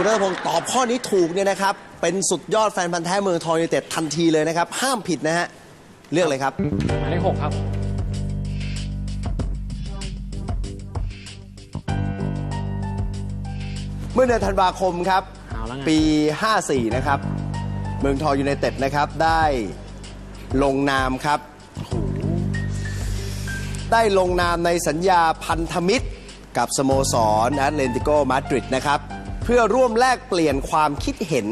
คุณรัตพงศ์ตอบข้อนี้ถูกเนี่ยนะครับ เป็นสุดยอดแฟนพันธ์แท้เมืองทองยูไนเต็ดทันทีเลยนะครับ ห้ามผิดนะฮะ เลือกเลยครับ หมายเลขหกครับ เมื่อเดือนธันวาคมครับ เอาแล้วไง ปี 54 นะครับ เมืองทองยูไนเต็ดนะครับ ได้ลงนามครับ ได้ลงนามในสัญญาพันธมิตร กับสโมสรแอตเลนติโกมาดริดนะครับเพื่อร่วมแลกเปลี่ยนความคิดเห็น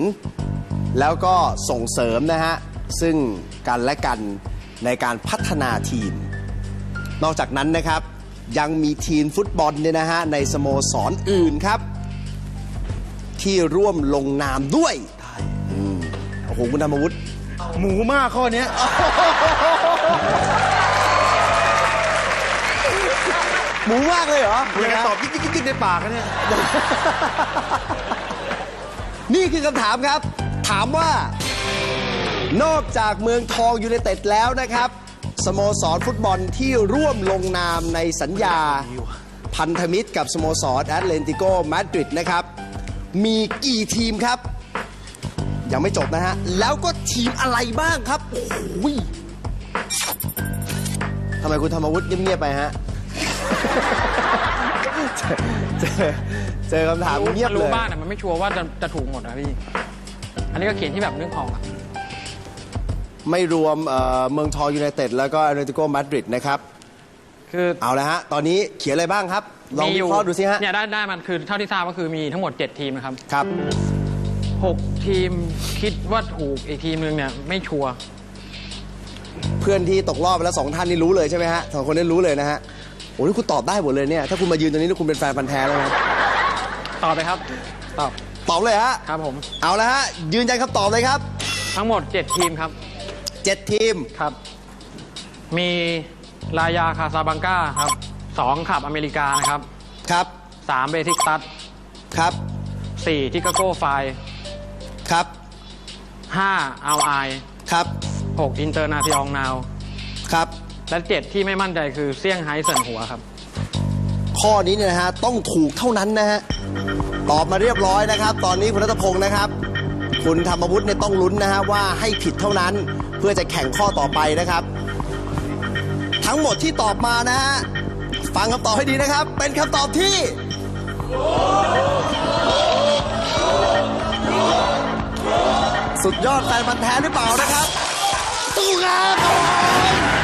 แล้วก็ส่งเสริมนะฮะ ซึ่งกันและกันในการพัฒนาทีม นอกจากนั้นนะครับ ยังมีทีมฟุตบอลเนี่ยนะฮะ ในสโมสรอื่นครับ ที่ร่วมลงนามด้วยอืมโอ้โห คุณธรรมวุฒิหมูมากข้อเนี้ หมูมากเลยเหรออยากจะตอบกิ๊กกิ๊กกิ๊กในปากอะเนี่ย นี่คือคำถามครับ ถามว่า นอกจากเมืองทองยูไนเต็ดแล้วนะครับ สโมสรฟุตบอลที่ร่วมลงนามในสัญญา พันธมิตรกับสโมสรแอตเลนติโกมาดริดนะครับ มีกี่ทีมครับ ยังไม่จบนะฮะ แล้วก็ทีมอะไรบ้างครับ โอ้โหยทำไมคุณธรรมวุฒิเงียบๆไปฮะ เจอเจอเจอคำถามเงียบเลรู้ย บ้างแต่มันไม่ชัวร์ว่าจะจะถูกหมดนะพี่ อันนี้ก็เขียนที่แบบนึกออกอะไม่รวมเอ่อเมืองทองยูไนเต็ดแล้วก็แอตเลติโกมาดริดนะครับ คือ เอาละฮะ ตอนนี้เขียนอะไรบ้างครับ ลองวิเคราะห์ดูสิฮะ เนี่ยได้ได้มันคือเท่าที่ทราบก็คือมีทั้งหมด 7 ทีมนะครับ ครับ 6 ทีมคิดว่าถูกอีกทีมนึงเนี่ยไม่ชัวร์เพื่อนที่ตกรอบไปแล้วสองท่านนี่รู้เลยใช่ไหมฮะสองคนนี้รู้เลยนะฮะ โอ้นี่คุณตอบได้หมดเลยเนี่ย ถ้าคุณมายืนตรงนี้นี่คุณเป็นแฟนพันธ์แท้แล้วนะตอบไปครับตอบตอบเลยฮะ ครับผม เอาละฮะ ยืนยันคำตอบเลยครับ ทั้งหมด 7 ทีมครับ เจ็ดทีม ครับ มีลายาคาซาบังกาครับสองขับอเมริกานะครับครับ สามเบทิกตัสครับ สี่ทิกาโก้ไฟครับ ห้าเอาไอครับหกอินเตอร์นาทิองนาว ครับ และเจ็ดที่ไม่มั่นใจคือเซี่ยงไฮ้เซินหัวครับ ข้อนี้เนี่ยนะฮะต้องถูกเท่านั้นนะฮะตอบมาเรียบร้อยนะครับ ตอนนี้คุณรัตพงศ์นะครับ คุณธรรมวุฒิเนี่ยต้องลุ้นนะฮะว่าให้ผิดเท่านั้นเพื่อจะแข่งข้อต่อไปนะครับ ทั้งหมดที่ตอบมานะฮะฟังคำตอบให้ดีนะครับ เป็นคำตอบที่ สุดยอดแฟนพันธ์แท้หรือเปล่านะครับตู้ครับ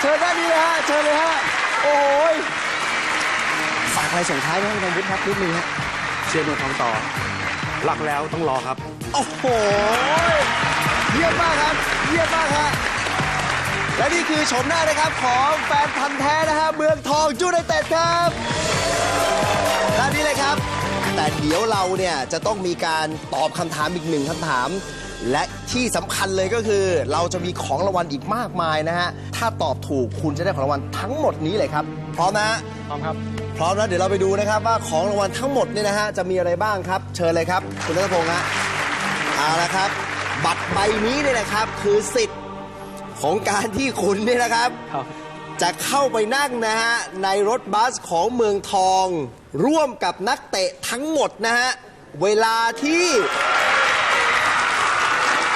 เชิญด้านนี้เลยฮะ เชิญเลยฮะ โอ้ยฝากอะไรส่งท้ายไหมคุณธรรมวุฒิครับนิดนึงฮะเชียร์เมืองทองต่อ รักแล้วต้องรอครับ โอ้โห เยี่ยมมากครับ เยี่ยมมากฮะ และนี่คือชมหน้านะครับของแฟนพันธ์แท้นะฮะเมืองทองยูไนเต็ดครับด้านนี้เลยครับ แต่เดี๋ยวเราเนี่ยจะต้องมีการตอบคำถามอีกหนึ่งคำถาม และที่สำคัญเลยก็คือ เราจะมีของรางวัลอีกมากมายนะฮะ ถ้าตอบถูกคุณจะได้ของรางวัลทั้งหมดนี้เลยครับ พร้อมนะฮะพร้อมครับ พร้อมแล้วเดี๋ยวเราไปดูนะครับว่าของรางวัลทั้งหมดเนี่ยนะฮะจะมีอะไรบ้างครับ เชิญเลยครับ คุณนัทพงศ์ฮะเอาละครับ บัตรใบนี้เนี่ยนะครับคือสิทธิ์ของการที่คุณเนี่ยนะครับ ครับ จะเข้าไปนั่งนะฮะ ในรถบัสของเมืองทอง ร่วมกับนักเตะทั้งหมดนะฮะ เวลาที่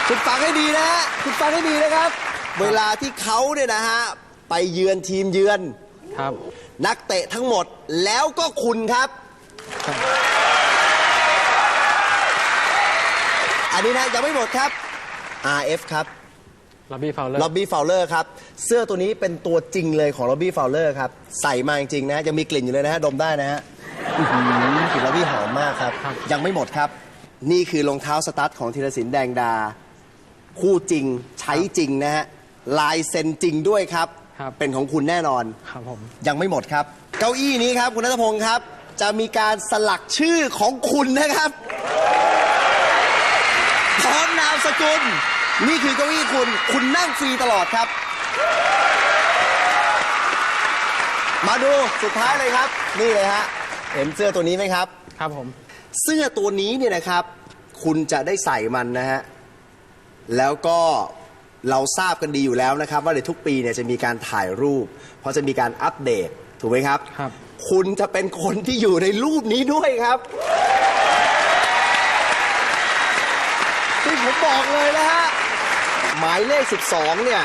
คุณฟังให้ดีนะฮะคุณฟังให้ดีนะครับ เวลาที่เขาเนี่ยนะฮะไปเยือนทีมเยือน ครับ นักเตะทั้งหมดแล้วก็คุณครับ อันนี้นะยังไม่หมดครับ RF ครับล็อบบี้ฟาวเลอร์ล็อบบี้ฟาวเลอร์ครับ เสื้อตัวนี้เป็นตัวจริงเลยของล็อบบี้ฟาวเลอร์ครับ ใส่มาจริงๆนะยังมีกลิ่นอยู่เลยนะฮะ ดมได้นะฮะอื้อหือกลิ่นล็อบบี้หอมมากครับ ยังไม่หมดครับ นี่คือรองเท้าสตั๊ดของธีรศิลป์แดงดา คู่จริงใช้จริงนะฮะลายเซ็นจริงด้วยครับ ครับ เป็นของคุณแน่นอน ครับผม ยังไม่หมดครับ เก้าอี้นี้ครับ คุณนัทพงศ์ครับ จะมีการสลักชื่อของคุณนะครับพร้อมนามสกุล นี่คือเก้าอี้คุณ คุณนั่งฟรีตลอดครับ มาดูสุดท้ายเลยครับ นี่เลยฮะเห็นเสื้อตัวนี้ไหมครับ ครับผม เสื้อตัวนี้เนี่ยนะครับ คุณจะได้ใส่มันนะฮะ แล้วก็เราทราบกันดีอยู่แล้วนะครับ ว่าในทุกปีเนี่ยจะมีการถ่ายรูป เพราะจะมีการอัปเดตถูกไหมครับ ครับ คุณจะเป็นคนที่อยู่ในรูปนี้ด้วยครับที่ผมบอกเลยนะฮะหมายเลข 12 เนี่ย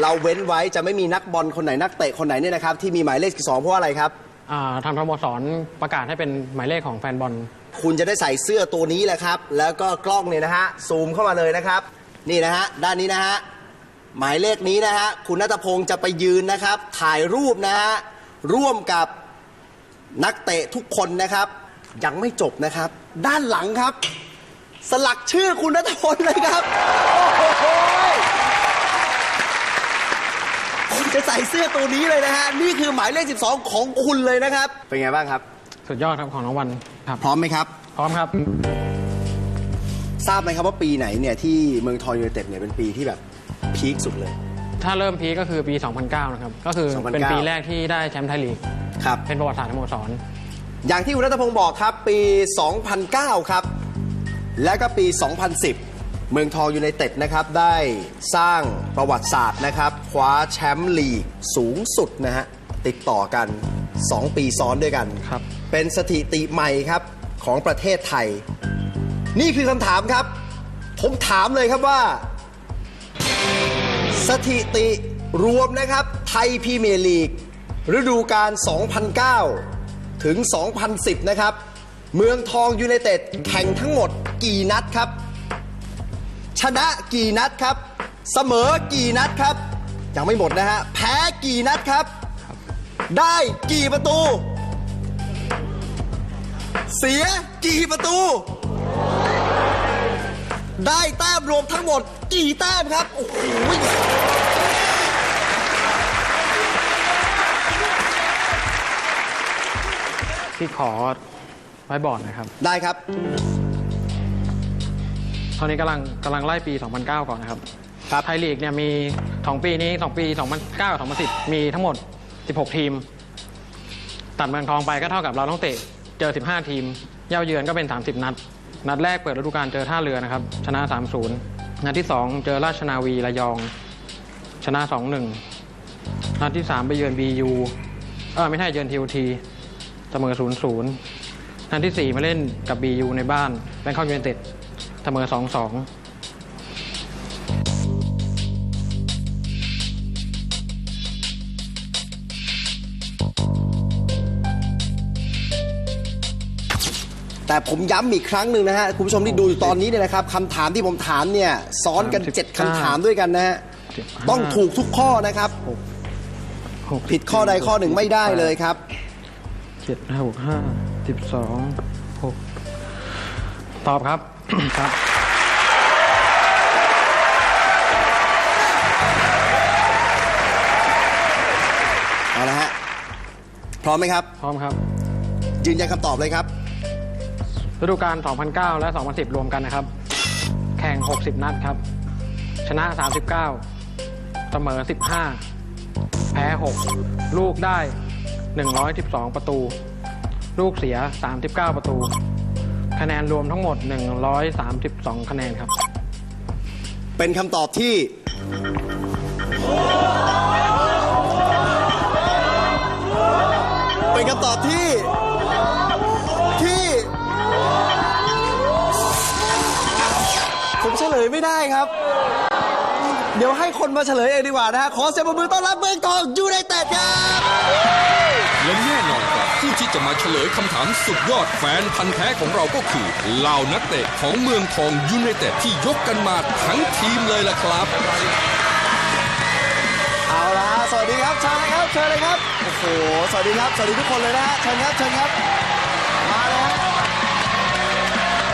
เราเว้นไว้จะไม่มีนักบอลคนไหนนักเตะคนไหนเนี่ยนะครับ ที่มีหมายเลข 12 เพราะอะไรครับอ่า ทางสโมสรประกาศให้เป็นหมายเลขของแฟนบอล คุณจะได้ใส่เสื้อตัวนี้แหละครับ แล้วก็กล้องเนี่ยนะฮะ ซูมเข้ามาเลยนะครับ นี่นะฮะ ด้านนี้นะฮะ หมายเลขนี้นะฮะ คุณนัทพงศ์จะไปยืนนะครับ ถ่ายรูปนะฮะ ร่วมกับนักเตะทุกคนนะครับ ยังไม่จบนะครับ ด้านหลังครับ สลักชื่อคุณนัทพลเลยครับ โอ้โห คุณจะใส่เสื้อตัวนี้เลยนะฮะ นี่คือหมายเลข 12 ของคุณเลยนะครับ เป็นไงบ้างครับ สุดยอดครับของรางวัลครับ พร้อมไหมครับ พร้อมครับ ทราบไหมครับว่าปีไหนเนี่ยที่เมืองทองยูไนเต็ดเนี่ยเป็นปีที่แบบพีคสุดเลย ถ้าเริ่มพีคก็คือปี 2009 นะครับ ก็คือ2009 เป็นปีแรกที่ได้แชมป์ไทยลีก ครับ เป็นประวัติศาสตร์สโมสร อย่างที่คุณรัตพงศ์บอกครับปี 2009 ครับ และก็ปี 2010 เมืองทองยูไนเต็ดนะครับได้สร้างประวัติศาสตร์นะครับคว้าแชมป์ลีกสูงสุดนะฮะติดต่อกัน 2 ปีซ้อนด้วยกันครับ เป็นสถิติใหม่ครับของประเทศไทย นี่คือคำถามครับ ผมถามเลยครับว่า สถิติรวมนะครับ ไทยพรีเมียร์ลีกฤดูกาล 2009 ถึง 2010 นะครับ เมืองทองยูไนเต็ดแข่งทั้งหมดกี่นัดครับ ชนะกี่นัดครับ เสมอกี่นัดครับ ยังไม่หมดนะฮะ แพ้กี่นัดครับ ได้กี่ประตู เสียกี่ประตู ได้แต้มรวมทั้งหมดกี่แต้มครับ โอ้โหที่ขอไว้บอร์ดนะครับ ได้ครับ ตอนนี้กำลังกำลังไล่ปี 2009 ก่อนนะครับครับไทยลีกเนี่ยมี 2 ปีนี้ 2 ปี 2009กับ2010 มีทั้งหมด 16 ทีม ตัดเมืองทองไปก็เท่ากับเราต้องเตะเจอ 15 ทีม เย่าเยือนก็เป็น 30 นัด นัดแรกเปิดฤดูกาลเจอท่าเรือนะครับ ชนะ 3-0 นัดที่ 2 เจอราชนาวีระยอง ชนะ 2-1 นัดที่ 3 ไปเยือน BU เออไม่ใช่เยือน TOT เสมอ 0-0 นัดที่ 4 มาเล่นกับ BU ในบ้านแบงคอกยูไนเต็ด เสมอ2-2แต่ผมย้ำอีกครั้งหนึ่งนะฮะ คุณผู้ชมที่ดูอยู่ตอนนี้เนี่ยนะครับคำถามที่ผมถามเนี่ยซ้อนกัน 7คำถามด้วยกันนะฮะ ต้องถูกทุกข้อนะครับ ผิดข้อใดข้อหนึ่งไม่ได้เลยครับเจ็ดห้าหกห้าสิบสองหกตอบครับ ครับเอาละฮะพร้อมไหมครับ พร้อมครับ ยืนยันคำตอบเลยครับ ฤดูกาล 2009 และ 2010 รวมกันนะครับ แข่ง 60 นัดครับ ชนะ 39 เสมอ 15 แพ้ 6 ลูกได้ 112 ประตู ลูกเสีย 39 ประตู คะแนนรวมทั้งหมด 132 คะแนนครับ เป็นคำตอบที่ เป็นคำตอบที่ ที่ ผมเฉลยไม่ได้ครับ เดี๋ยวให้คนมาเฉลยเองดีกว่านะฮะขอเสียงปรบมือต้อนรับเมืองทองยูไนเต็ดครับและแน่นอนครับผู้ที่จะมาเฉลยคำถามสุดยอดแฟนพันธ์แท้ของเราก็คือเหล่านักเตะของเมืองทองยูไนเต็ดที่ยกกันมาทั้งทีมเลยล่ะครับ เอาละฮะสวัสดีครับเชิญเลยครับเชิญเลยครับโอ้โหสวัสดีครับ สวัสดีทุกคนเลยนะฮะเชิญครับเชิญครับมาเลยฮะ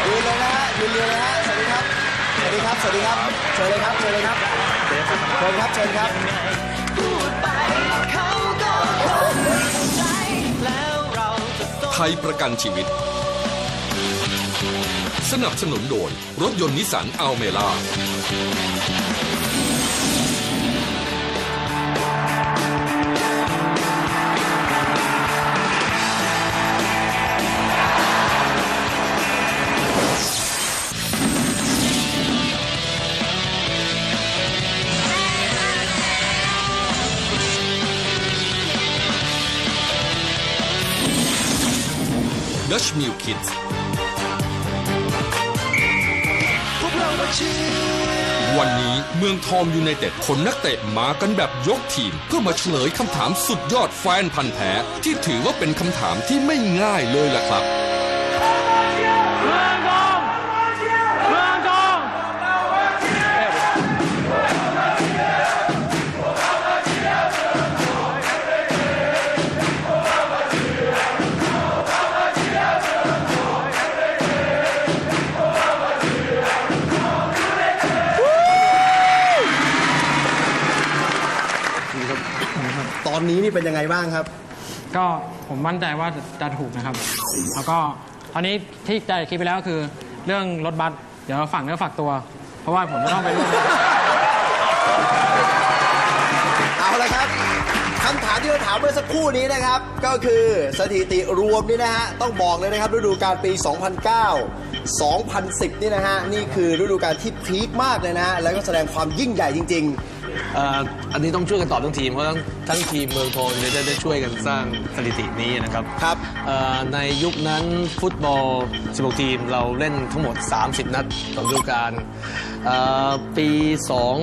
ยืนเลยนะฮะยืนเรียงเลยฮะสวัสดีครับสวัสดีครับสวัสดีครับเชิญเลยครับเชิญเลยครับ เชิญครับเชิญครับไทยประกันชีวิต สนับสนุนโดย รถยนต์นิสสันอัลเมล่า Lush Meal Kids วันนี้เมืองทองยูไนเต็ดขนนักเตะมากันแบบยกทีม เพื่อมาเฉลยคำถามสุดยอดแฟนพันธ์แท้ ที่ถือว่าเป็นคำถามที่ไม่ง่ายเลยล่ะครับ นนี้นี่เป็นยังไงบ้างครับ ก็ผมมั่นใจว่าจะจะถูกนะครับ แล้วก็ตอนนี้ที่ใจคิดไปแล้วคือ เรื่องรถบัสเดี๋ยวฝากเนื้อฝากตัว เพราะว่าผมจะต้องไปร่วมเอาละครับคำถามที่เราถามเมื่อสักครู่นี้นะครับ ก็คือสถิติรวมนี่นะฮะ ต้องบอกเลยนะครับฤดูกาลปี 2009 2010 นี่นะฮะ นี่คือฤดูกาลที่พีคมากเลยนะฮะ แล้วก็แสดงความยิ่งใหญ่จริง เอ่ออันนี้ต้องช่วยกันตอบทั้งทีมเพราะทั้งทั้งทีมเมืองทองเนี่ยได้ได้ช่วยกันสร้างสถิตินี้นะครับครับ เอ่อในยุคนั้นฟุตบอล 16 ทีมเราเล่นทั้งหมด 30 นัดต่อฤดูกาลเอ่อปี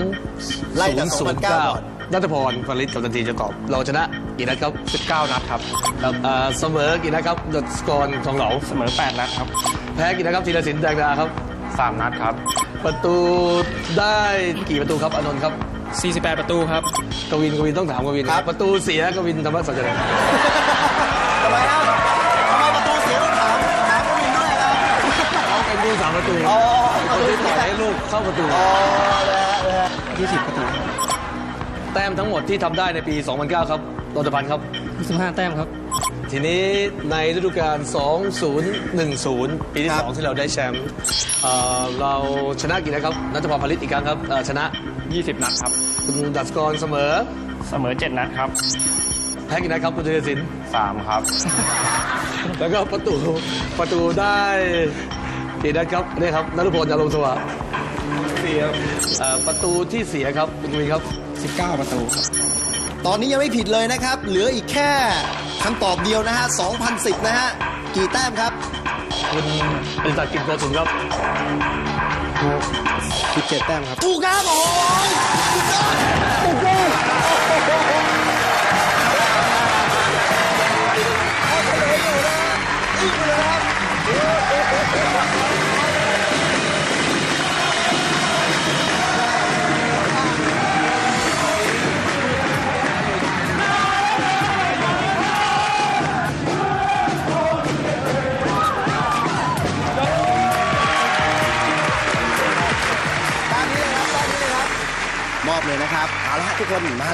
2 ไล่จาก2009ก่อนนัทพรฟาริสกับตันทีจะตอบเราชนะกี่นัดครับ19 นัดครับ ครับเอ่อเสมอกี่นัดครับดสกอร์ทองเหลาเสมอ 8 นัดครับ แพ้กี่นัดครับธีรศิลป์แดงดาครับ 3 นัดครับ ประตูได้กี่ประตูครับอานนท์ครับ 48 ประตูครับ กวินกวินต้องถามกวินครับ ประตูเสียกวินธรรมสัจจ์ๆทำไมครับทำไมประตูเสียต้องถามถามก็มีด้วยครับเขาเป็นผู้สามประตูอ๋อคนที่ปล่อยให้ลูกเข้าประตูอ๋อนะฮะนะฮะ20 ประตู แต้มทั้งหมดที่ทำได้ในปี 2009 ครับโดนพันธ์ครับ25 แต้มครับ ทีนี้ในฤดูกาล 2010 ปีที่ 2 ที่เราได้แชมป์เอ่อเราชนะกี่นัดครับนัทพรผลิตอีกครั้งครับเอ่อชนะ20 นัดครับ คุณดัชกรเสมอ เสมอ 7 นัดครับ แพ้กี่นัดครับคุณธีรศิลป์3ครับ แล้วก็ประตูประตูได้กี่นัดครับนี่ครับนัทพลอารมณ์สวัสดิ์เสียประตูที่เสียครับคุณวีครับ 19 ประตูครับ ตอนนี้ยังไม่ผิดเลยนะครับ เหลืออีกแค่คำตอบเดียวนะฮะ2010 นะฮะ กี่แต้มครับคุณบริษัทกินโกสุนครับ17แต้มครับ ถูกครับโอ้ยสุดยอดโอ้โห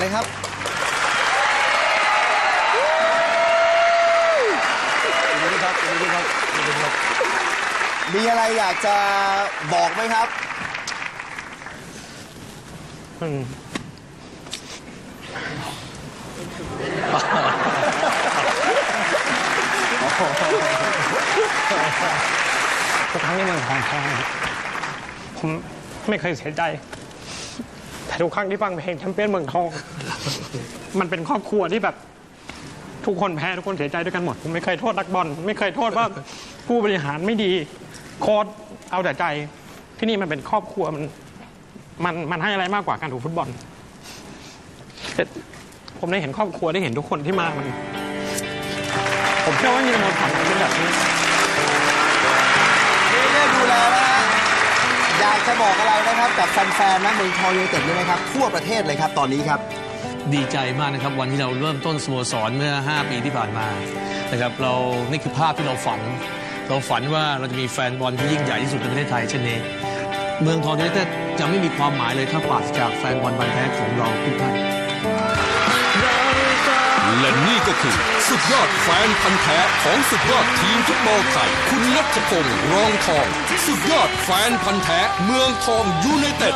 เลยครับ ยินดีครับยินดีครับยินดีครับ มีอะไรอยากจะบอกไหมครับ ทุกครั้งที่เมืองทองแพ้เนี่ยผมไม่เคยเสียใจ แต่ทุกครั้งที่ฟังเพลงแชมเปี้ยนเมืองทอง มันเป็นครอบครัวที่แบบ ทุกคนแพ้ทุกคนเสียใจด้วยกันหมด ผมไม่เคยโทษนักบอลไม่เคยโทษว่าผู้บริหารไม่ดี โค้ชเอาแต่ใจ ที่นี่มันเป็นครอบครัวมัน มันมันให้อะไรมากกว่าการดูกฟุตบอลแต่ผมได้เห็นครอบครัวได้เห็นทุกคนที่มามัน ผมเชื่อว่ามีสโมสรไหนเป็นแบบนี้ากจะบอกอะไรนะครับกับแฟนๆนะเมืองทองยูไนเต็ดนี่นะครับทั่วประเทศเลยครับตอนนี้ครับ ดีใจมากนะครับวันที่เราเริ่มต้นสโมสรเมื่อ 5 ปีที่ผ่านมานะครับเรานี่คือภาพที่เราฝัน เราฝันว่าเราจะมีแฟนบอลที่ยิ่งใหญ่ที่สุดในประเทศไทยเช่นนี้เมืองทองยูไนเต็ดจะไม่มีความหมายเลยถ้าปราศจากแฟนบอลบันแท้ของเราทุกท่าน และนี่ก็คือ สุดยอดแฟนพันธ์แท้ของสุดยอดทีมฟุตบอลไทย คุณนัทพงศ์รองทอง สุดยอดแฟนพันธ์แท้เมืองทองยูไนเต็ด